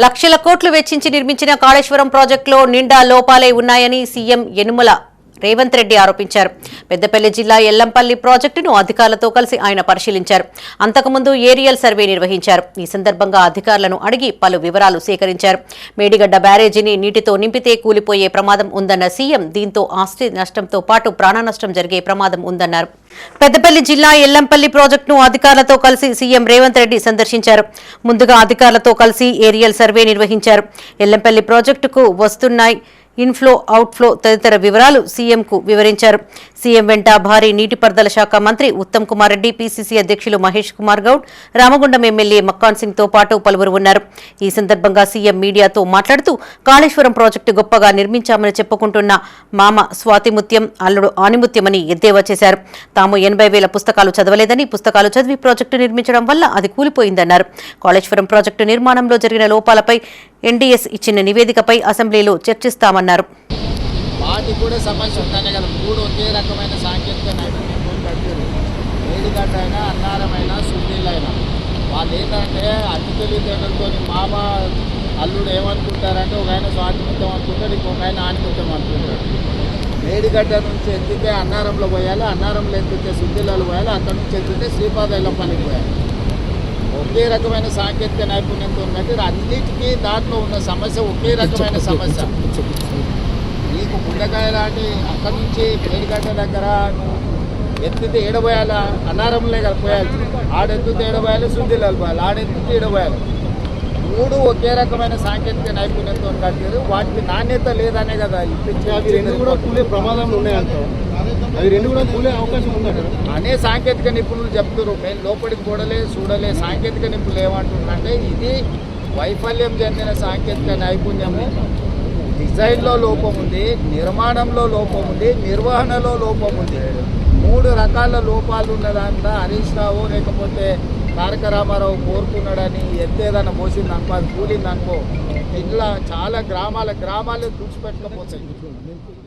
లక్షల కోట్లు వెచ్చించి నిర్మించిన కాళేశ్వరం ప్రాజెక్టులో నిండా లోపాలే ఉన్నాయని సీఎం యనుమల రేవంత్ రెడ్డి ఆరోపించారు. పెద్దపల్లి జిల్లా ఎల్లంపల్లి ప్రాజెక్టును అధికారులతో కలిసి ఆయన పరిశీలించారు. అంతకుముందు ఏరియల్ సర్వే నిర్వహించారు. ఈ సందర్భంగా అధికారులను అడిగి పలు వివరాలు సేకరించారు. మేడిగడ్డ బ్యారేజీని నీటితో నింపితే కూలిపోయే ప్రమాదం ఉందన్న సీఎం దీంతో ఆస్తి నష్టంతో పాటు ప్రాణ నష్టం జరిగే ప్రమాదం ఉందన్నారు. పెద్దపల్లి జిల్లా ఎల్లంపల్లి ప్రాజెక్టును అధికారులతో కలిసి సీఎం రేవంత్ రెడ్డి సందర్శించారు. ముందుగా అధికారులతో కలిసి ఏరియల్ సర్వే నిర్వహించారు. ఎల్లంపల్లి ప్రాజెక్టుకు వస్తున్నాయి. ఇన్ఫ్లో అవుట్ఫ్లో తదితర వివరాలు సీఎంకు వివరించారు. సీఎం వెంట భారీ నీటిపారుదల శాఖ మంత్రి ఉత్తమ్ కుమార్ రెడ్డి పీసీసీ అధ్యక్షులు మహేష్ కుమార్ గౌడ్ రామగుండం ఎమ్మెల్యే మక్కాన్ సింగ్తో పాటు పలువురు ఉన్నారు. ఈ సందర్భంగా సీఎం మీడియాతో మాట్లాడుతూ కాళేశ్వరం ప్రాజెక్టు గొప్పగా నిర్మించామని చెప్పుకుంటున్న మామ స్వాతిముత్యం అల్లుడు ఆనిముత్యమని ఎద్దేవా చేశారు. తాము ఎనభై వేల పుస్తకాలు చదవలేదని పుస్తకాలు చదివి ప్రాజెక్టు నిర్మించడం వల్ల అది కూలిపోయిందన్నారు. కాళేశ్వరం ప్రాజెక్టు నిర్మాణంలో జరిగిన లోపాలపై ఎన్డీఎస్ ఇచ్చిన నివేదికపై అసెంబ్లీలో చర్చిస్తామన్నారు వాటికి కూడా సమస్య ఉందనే కదా. మూడు ఒకే రకమైన సాంకేతిక నైపుణ్యం కట్టారు వేడిగడ్డ అయినా అన్నారమైనా సుందీళ్ళైనా వాళ్ళు ఏంటంటే అతి తెలివితేటలతో మామ అల్లుడు ఏమనుకుంటారంటే ఒక ఆయన స్వాతిముత్యం అనుకుంటాడు ఇంకొక ఆయన ఆనిముత్యం అనుకుంటాడు. వేడిగడ్డ నుంచి ఎత్తితే అన్నారంలో పోయాలి అన్నారంలో ఎత్తితే సుందీలలో పోయాలి అక్కడ నుంచి ఎత్తితే శ్రీపాద పనికి పోయాలి. ఒకే రకమైన సాంకేతిక నైపుణ్యంతో ఉన్నట్టు అన్నిటికీ దాంట్లో ఉన్న సమస్య ఒకే రకమైన సమస్య. నీకు గుండెకాయ లాంటి అక్కడి నుంచి పేరుగడ్డ దగ్గర నువ్వు ఎత్తితే ఏడబోయాలా? అన్నారంలే కదా పోయాలి ఆడెత్తితే ఏడబోయాలి శుద్ధిలాలు పోయాలి. ఆడెత్తితే ఏడబోయాలి. మూడు ఒకే రకమైన సాంకేతిక నైపుణ్యంతో కట్టారు. వాటికి నాణ్యత లేదనే కదా ఇప్పించి అవి రెండు కూడా కూలే ప్రమాదం ఉన్నాయంటారు అవి రెండు కూడా కూలే అవకాశం అనే సాంకేతిక నిపుణులు చెప్తారు మేము లోపలికి కూడలే చూడలే సాంకేతిక నిపుణులు ఏమంటున్నారంటే ఇది వైఫల్యం చెందిన సాంకేతిక నైపుణ్యము. డిజైన్లో లోపం ఉంది నిర్మాణంలో లోపం ఉంది నిర్వహణలో లోపం ఉంది. మూడు రకాల లోపాలు ఉన్న దాంట్లో హరీష్ రావు లేకపోతే తారక రామారావు కోరుకున్నాడని ఎత్తేదన్న పోసింది అనుకో అది కూలింది అనుకో ఇట్లా చాలా గ్రామాల గ్రామాలు తుడిచిపెట్టకపోతాయి